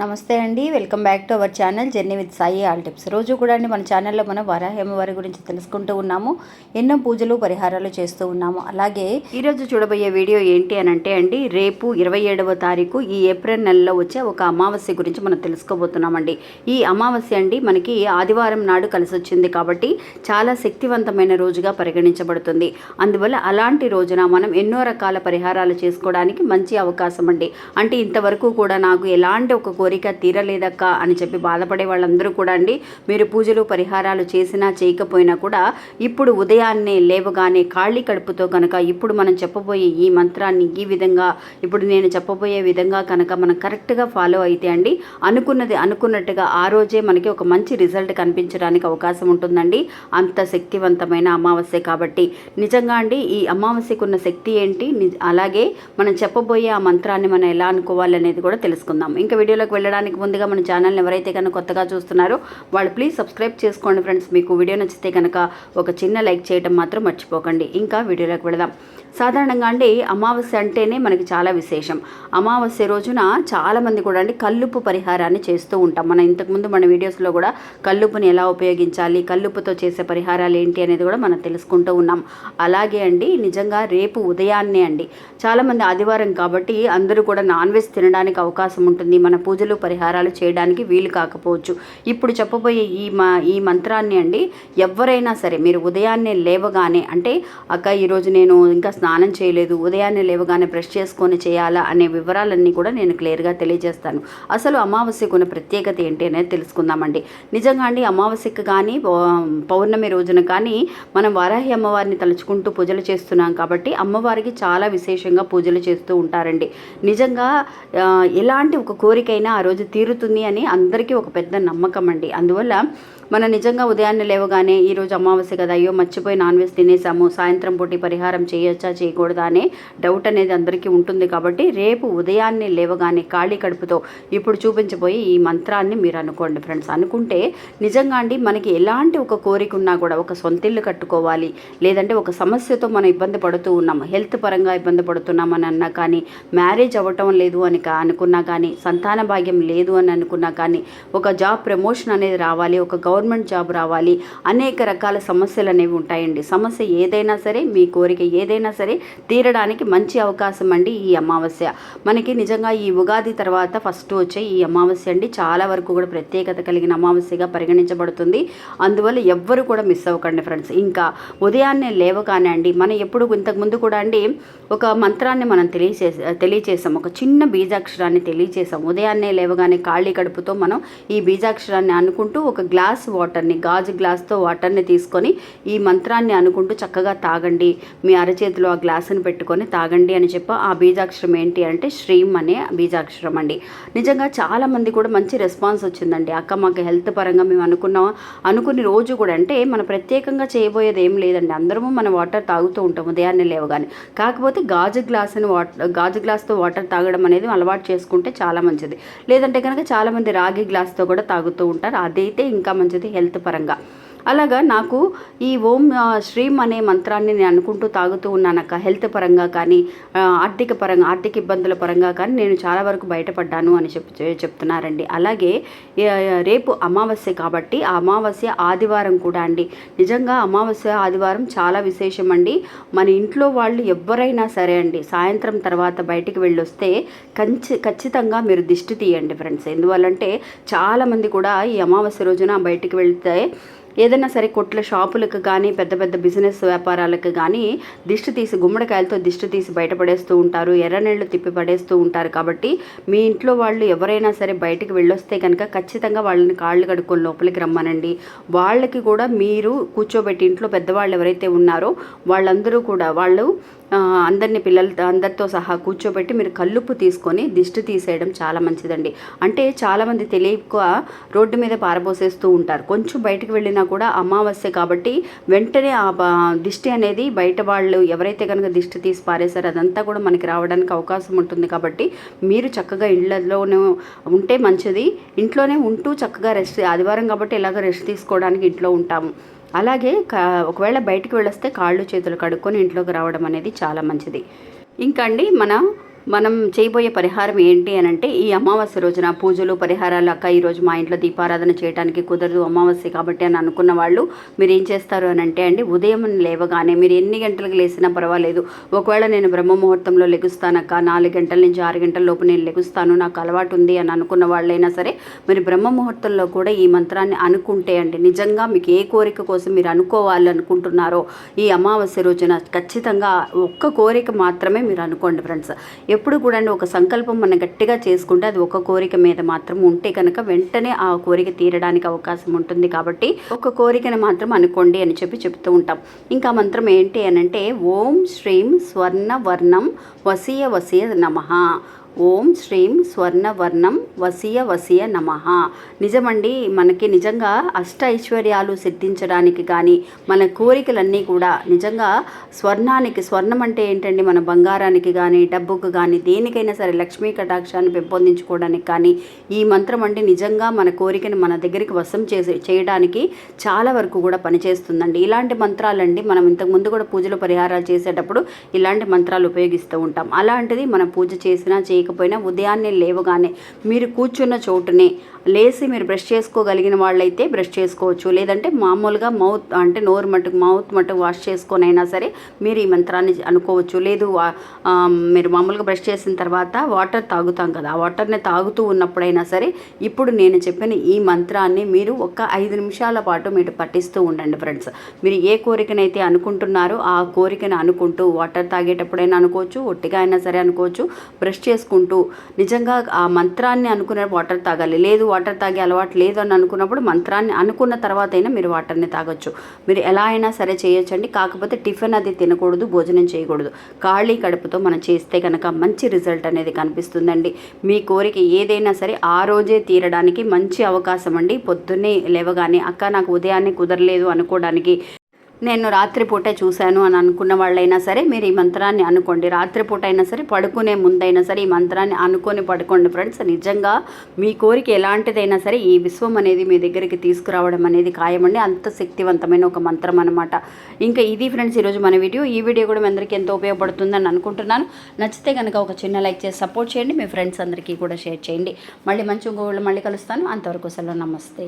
నమస్తే అండి welcome back to our channel journey with Sai all tips. రోజు కూడా అండి మన ఛానల్లో మనం వరాహేమవారి గురించి తెలుసుకుంటూ ఉన్నాము ఎన్నో పూజలు పరిహారాలు చేస్తూ ఉన్నాము. అలాగే ఈరోజు చూడబోయే వీడియో ఏంటి అని అంటే అండి రేపు ఇరవై ఏడవ తారీఖు ఈ ఏప్రిల్ నెలలో వచ్చే ఒక అమావాస్య గురించి మనం తెలుసుకోబోతున్నామండి. ఈ అమావాస్య అండి మనకి ఆదివారం నాడు కలిసి వచ్చింది కాబట్టి చాలా శక్తివంతమైన రోజుగా పరిగణించబడుతుంది. అందువల్ల అలాంటి రోజున మనం ఎన్నో రకాల పరిహారాలు చేసుకోవడానికి మంచి అవకాశం అండి. అంటే ఇంతవరకు కూడా నాకు ఎలాంటి ఒక కోరిక తీరలేదక్క అని చెప్పి బాధపడే వాళ్ళందరూ కూడా అండి. మీరు పూజలు పరిహారాలు చేసినా చేయకపోయినా కూడా ఇప్పుడు ఉదయాన్నే లేవగానే ఖాళీ కడుపుతో కనుక ఇప్పుడు మనం చెప్పబోయే ఈ మంత్రాన్ని ఈ విధంగా ఇప్పుడు నేను చెప్పబోయే విధంగా కనుక మనం కరెక్ట్గా ఫాలో అయితే అండి. అనుకున్నది అనుకున్నట్టుగా ఆ రోజే మనకి ఒక మంచి రిజల్ట్ కనిపించడానికి అవకాశం ఉంటుందండి. అంత శక్తివంతమైన అమావాస్య కాబట్టి. నిజంగా అండి ఈ అమావాస్యకు ఉన్న శక్తి ఏంటి? ని- అలాగే మనం చెప్పబోయే ఆ మంత్రాన్ని మనం ఎలా అనుకోవాలనేది కూడా తెలుసుకుందాం. ఇంకా వీడియోలోకి వెళ్ళడానికి ముందుగా మన ఛానల్ని ఎవరైతే కనుక కొత్తగా చూస్తున్నారో వాళ్ళు ప్లీజ్ సబ్స్క్రైబ్ చేసుకోండి ఫ్రెండ్స్ మీకు వీడియో నచ్చితే కనుక ఒక చిన్న లైక్ చేయడం మాత్రం మర్చిపోకండి. ఇంకా వీడియోలోకి వెళదాం. సాధారణంగా అండి అమావాస్య అంటేనే మనకి చాలా విశేషం. అమావాస్య రోజున చాలామంది కూడా అండి కల్లుపు పరిహారాన్ని చేస్తూ ఉంటాం. మనం ఇంతకుముందు మన వీడియోస్లో కూడా కల్లుపుని ఎలా ఉపయోగించాలి కల్లుపుతో చేసే పరిహారాలు ఏంటి అనేది కూడా మనం తెలుసుకుంటూ ఉన్నాం. అలాగే అండి నిజంగా రేపు ఉదయాన్నే అండి చాలామంది ఆదివారం కాబట్టి అందరూ కూడా నాన్ వెజ్ తినడానికి అవకాశం ఉంటుంది. మన పూజలు పరిహారాలు చేయడానికి వీలు కాకపోవచ్చు. ఇప్పుడు చెప్పబోయే ఈ మా ఈ మంత్రాన్ని అండి ఎవరైనా సరే మీరు ఉదయాన్నే లేవగానే అంటే అక్క ఈరోజు నేను ఇంకా స్నానం చేయలేదు ఉదయాన్నే లేవగానే బ్రష్ చేసుకొని చేయాలా అనే వివరాలన్నీ కూడా నేను క్లియర్గా తెలియజేస్తాను. అసలు అమావాస్యకు ఉన్న ప్రత్యేకత ఏంటి అనేది తెలుసుకుందామండి. నిజంగా అండి అమావాస్యకు కానీ పౌర్ణమి రోజున కానీ మనం వారాహి అమ్మవారిని తలుచుకుంటూ పూజలు చేస్తున్నాం కాబట్టి అమ్మవారికి చాలా విశేషంగా పూజలు చేస్తూ ఉంటారండి. నిజంగా ఎలాంటి ఒక కోరికైనా ఆ రోజు తీరుతుంది అని అందరికీ ఒక పెద్ద నమ్మకం అండి. అందువల్ల మనం నిజంగా ఉదయాన్నే లేవగానే ఈరోజు అమావాస్య కదా అయ్యో మర్చిపోయి నాన్ వెజ్ తినేసాము సాయంత్రం పూటి పరిహారం చేయొచ్చా చేయకూడదా అనే డౌట్ అనేది అందరికీ ఉంటుంది కాబట్టి రేపు ఉదయాన్నే లేవగానే ఖాళీ కడుపుతో ఇప్పుడు చూపించబోయి ఈ మంత్రాన్ని మీరు అనుకోండి ఫ్రెండ్స్. అనుకుంటే నిజంగా అండి మనకి ఎలాంటి ఒక కోరిక ఉన్నా కూడా ఒక సొంతిల్లు కట్టుకోవాలి లేదంటే ఒక సమస్యతో మనం ఇబ్బంది పడుతూ ఉన్నాం హెల్త్ పరంగా ఇబ్బంది పడుతున్నామని అన్నా కానీ మ్యారేజ్ అవ్వటం లేదు అని కా- అనుకున్నా కానీ సంతాన భాగ్యం లేదు అని అనుకున్నా కానీ ఒక జాబ్ ప్రమోషన్ అనేది రావాలి ఒక గవర్నమెంట్ జాబ్ రావాలి. అనేక రకాల సమస్యలు అనేవి ఉంటాయండి. సమస్య ఏదైనా సరే మీ కోరిక ఏదైనా సరే తీరడానికి మంచి అవకాశం అండి ఈ అమావాస్య. మనకి నిజంగా ఈ ఉగాది తర్వాత ఫస్ట్ వచ్చే ఈ అమావాస్య అండి. చాలా వరకు కూడా ప్రత్యేకత కలిగిన అమావాస్యగా పరిగణించబడుతుంది. అందువల్ల ఎవ్వరు కూడా మిస్ అవ్వకండి ఫ్రెండ్స్. ఇంకా ఉదయాన్నే లేవగానే అండి మనం ఎప్పుడు ఇంతకుముందు కూడా అండి ఒక మంత్రాన్ని మనం తెలియచే తెలియచేసాం. ఒక చిన్న బీజాక్షరాన్ని తెలియచేసాం. ఉదయాన్నే లేవగానే ఖాళీ కడుపుతో మనం ఈ బీజాక్షరాన్ని అనుకుంటూ ఒక గ్లాస్ వాటర్ని గాజు గ్లాస్తో వాటర్ని తీసుకొని ఈ మంత్రాన్ని అనుకుంటూ చక్కగా తాగండి. మీ అరచేతిలో ఆ గ్లాసుని పెట్టుకొని తాగండి అని చెప్పి ఆ బీజాక్షరం ఏంటి అంటే శ్రీం అనే బీజాక్షరం అండి. నిజంగా చాలామంది కూడా మంచి రెస్పాన్స్ వచ్చిందండి. అక్క మాకు హెల్త్ పరంగా మేము అనుకున్నాం అనుకుని రోజు కూడా అంటే మన ప్రత్యేకంగా చేయబోయేది ఏం లేదండి. అందరము మన వాటర్ తాగుతూ ఉంటాం ఉదయాన్నే లేవగానే. కాకపోతే గాజు గ్లాసుని వాటర్ గాజు గ్లాస్తో వాటర్ తాగడం అనేది అలవాటు చేసుకుంటే చాలా మంచిది. లేదంటే కనుక చాలామంది రాగి గ్లాస్తో కూడా తాగుతూ ఉంటారు. అదైతే ఇంకా మంచిది. హెల్త్ పరంగా అలాగా నాకు ఈ ఓం శ్రీం అనే మంత్రాన్ని నేను అనుకుంటూ తాగుతూ ఉన్నానక్క హెల్త్ పరంగా కానీ ఆర్థిక పరంగా ఆర్థిక ఇబ్బందుల పరంగా కానీ నేను చాలా వరకు బయటపడ్డాను అని చెప్ చెప్తున్నారండి. అలాగే రేపు అమావాస్య కాబట్టి ఆ అమావాస్య ఆదివారం కూడా అండి. నిజంగా అమావాస్య ఆదివారం చాలా విశేషం అండి మన ఇంట్లో వాళ్ళు ఎవరైనా సరే అండి సాయంత్రం తర్వాత బయటికి వెళ్ళొస్తే కంచి ఖచ్చితంగా మీరు దిష్టి తీయండి ఫ్రెండ్స్. ఎందువల్లంటే చాలామంది కూడా ఈ అమావాస్య రోజున బయటికి వెళ్తే ఏదైనా సరే కొట్ల షాపులకు కానీ పెద్ద పెద్ద బిజినెస్ వ్యాపారాలకు కానీ దిష్టి తీసి గుమ్మడికాయలతో దిష్టి తీసి బయటపడేస్తూ ఉంటారు ఎర్రనీళ్ళు తిప్పి పడేస్తూ ఉంటారు. కాబట్టి మీ ఇంట్లో వాళ్ళు ఎవరైనా సరే బయటికి వెళ్ళొస్తే కనుక ఖచ్చితంగా వాళ్ళని కాళ్ళు కడుక్కొని లోపలికి రమ్మనండి. వాళ్ళకి కూడా మీరు కూర్చోబెట్టి ఇంట్లో పెద్దవాళ్ళు ఎవరైతే ఉన్నారో వాళ్ళందరూ కూడా వాళ్ళు అందరినీ పిల్లలతో అందరితో సహా కూర్చోబెట్టి మీరు కల్లుప్పు తీసుకొని దిష్టి తీసేయడం చాలా మంచిదండి. అంటే చాలామంది తెలియక రోడ్డు మీద పారబోసేస్తూ ఉంటారు. కొంచెం బయటకు వెళ్ళినా కూడా అమావాస్య కాబట్టి వెంటనే ఆ దిష్టి అనేది బయట వాళ్ళు ఎవరైతే కనుక దిష్టి తీసి పారేశారో అదంతా కూడా మనకి రావడానికి అవకాశం ఉంటుంది కాబట్టి మీరు చక్కగా ఇళ్ళలోనే ఉంటే మంచిది. ఇంట్లోనే ఉంటూ చక్కగా రెస్ట్ ఆదివారం కాబట్టి ఎలాగో రెస్ట్ తీసుకోవడానికి ఇంట్లో ఉంటాము. అలాగే కా ఒకవేళ బయటికి వెళ్ళొస్తే కాళ్ళు చేతులు కడుక్కొని ఇంట్లోకి రావడం అనేది చాలా మంచిది. ఇంకా అండి మన మనం చేయబోయే పరిహారం ఏంటి అని అంటే ఈ అమావాస్య రోజున పూజలు పరిహారాలు అక్క ఈరోజు మా ఇంట్లో దీపారాధన చేయడానికి కుదరదు అమావాస్య కాబట్టి అని అనుకున్న వాళ్ళు మీరు ఏం చేస్తారు అని అంటే అండి ఉదయం లేవగానే మీరు ఎన్ని గంటలకు లేసినా పర్వాలేదు. ఒకవేళ నేను బ్రహ్మ ముహూర్తంలో లెగుస్తానక్క నాలుగు గంటల నుంచి ఆరు గంటల లోపు నేను లెగుస్తాను నాకు అలవాటు ఉంది అని అనుకున్న వాళ్ళైనా సరే మరి బ్రహ్మ ముహూర్తంలో కూడా ఈ మంత్రాన్ని అనుకుంటే అండి నిజంగా మీకు ఏ కోరిక కోసం మీరు అనుకోవాలనుకుంటున్నారో ఈ అమావాస్య రోజున ఖచ్చితంగా ఒక్క కోరిక మాత్రమే మీరు అనుకోండి ఫ్రెండ్స్. ఎప్పుడు కూడా ఒక సంకల్పం మనం గట్టిగా చేసుకుంటే అది ఒక కోరిక మీద మాత్రం ఉంటే కనుక వెంటనే ఆ కోరిక తీరడానికి అవకాశం ఉంటుంది కాబట్టి ఒక కోరికను మాత్రం అనుకోండి అని చెప్పి చెప్తూ ఉంటాం. ఇంకా మంత్రం ఏంటి అని అంటే ఓం శ్రీం స్వర్ణ వర్ణం వసీయ వసీయ నమః. ఓం శ్రీం స్వర్ణవర్ణం వసియ వసియ నమ. నిజమండి మనకి నిజంగా అష్ట ఐశ్వర్యాలు సిద్ధించడానికి కానీ మన కోరికలన్నీ కూడా నిజంగా స్వర్ణానికి స్వర్ణం అంటే ఏంటండి? మన బంగారానికి కానీ డబ్బుకు కానీ దేనికైనా సరే లక్ష్మీ కటాక్షాన్ని పెంపొందించుకోవడానికి కానీ ఈ మంత్రం అండి నిజంగా మన కోరికను మన దగ్గరికి వశం చేసి చేయడానికి చాలా వరకు కూడా పనిచేస్తుందండి. ఇలాంటి మంత్రాలండి మనం ఇంతకుముందు కూడా పూజలు పరిహారాలు చేసేటప్పుడు ఇలాంటి మంత్రాలు ఉపయోగిస్తూ ఉంటాం. అలాంటిది మనం పూజ చేసినా లేకపోయినా ఉదయాన్నే లేవగానే మీరు కూర్చున్న చోటునే లేసి మీరు బ్రష్ చేసుకోగలిగిన వాళ్ళైతే బ్రష్ చేసుకోవచ్చు. లేదంటే మామూలుగా మౌత్ అంటే నోరు మటుకు మౌత్ మటుకు వాష్ చేసుకొనైనా సరే మీరు ఈ మంత్రాన్ని అనుకోవచ్చు. లేదు మీరు మామూలుగా బ్రష్ చేసిన తర్వాత వాటర్ తాగుతాం కదా ఆ వాటర్ని తాగుతూ ఉన్నప్పుడైనా సరే ఇప్పుడు నేను చెప్పిన ఈ మంత్రాన్ని మీరు ఒక ఐదు నిమిషాల పాటు మీరు పఠిస్తూ ఉండండి ఫ్రెండ్స్. మీరు ఏ కోరికనైతే అనుకుంటున్నారో ఆ కోరికను అనుకుంటూ వాటర్ తాగేటప్పుడైనా అనుకోవచ్చు ఒట్టిగా అయినా సరే అనుకోవచ్చు బ్రష్ చేసుకుంటూ నిజంగా ఆ మంత్రాన్ని అనుకున్న వాటర్ తాగాలి. లేదు వాటర్ తాగే అలవాటు లేదు అని అనుకున్నప్పుడు మంత్రాన్ని అనుకున్న తర్వాత అయినా మీరు వాటర్ని తాగొచ్చు. మీరు ఎలా అయినా సరే చేయొచ్చండి. కాకపోతే టిఫిన్ అది తినకూడదు భోజనం చేయకూడదు. ఖాళీ కడుపుతో మనం చేస్తే కనుక మంచి రిజల్ట్ అనేది కనిపిస్తుందండి. మీ కోరిక ఏదైనా సరే ఆ రోజే తీరడానికి మంచి అవకాశం అండి. పొద్దున్నే లేవగానే అక్క నాకు ఉదయాన్నే కుదరలేదు అనుకోవడానికి నేను రాత్రిపూటే చూశాను అని అనుకున్న వాళ్ళైనా సరే మీరు ఈ మంత్రాన్ని అనుకోండి. రాత్రిపూట అయినా సరే పడుకునే ముందైనా సరే ఈ మంత్రాన్ని అనుకొని పడుకోండి ఫ్రెండ్స్. నిజంగా మీ కోరిక ఎలాంటిదైనా సరే ఈ విశ్వం అనేది మీ దగ్గరికి తీసుకురావడం అనేది ఖాయమండి. అంత శక్తివంతమైన ఒక మంత్రం అనమాట ఇంకా ఇది ఫ్రెండ్స్ ఈరోజు మన వీడియో. ఈ వీడియో కూడా మీ అందరికీ ఎంతో ఉపయోగపడుతుందని అనుకుంటున్నాను. నచ్చితే కనుక ఒక చిన్న లైక్ చేసి సపోర్ట్ చేయండి. మీ ఫ్రెండ్స్ అందరికీ కూడా షేర్ చేయండి. మళ్ళీ మంచి ఇంకోళ్ళు మళ్ళీ కలుస్తాను. అంతవరకు సెలవు. నమస్తే.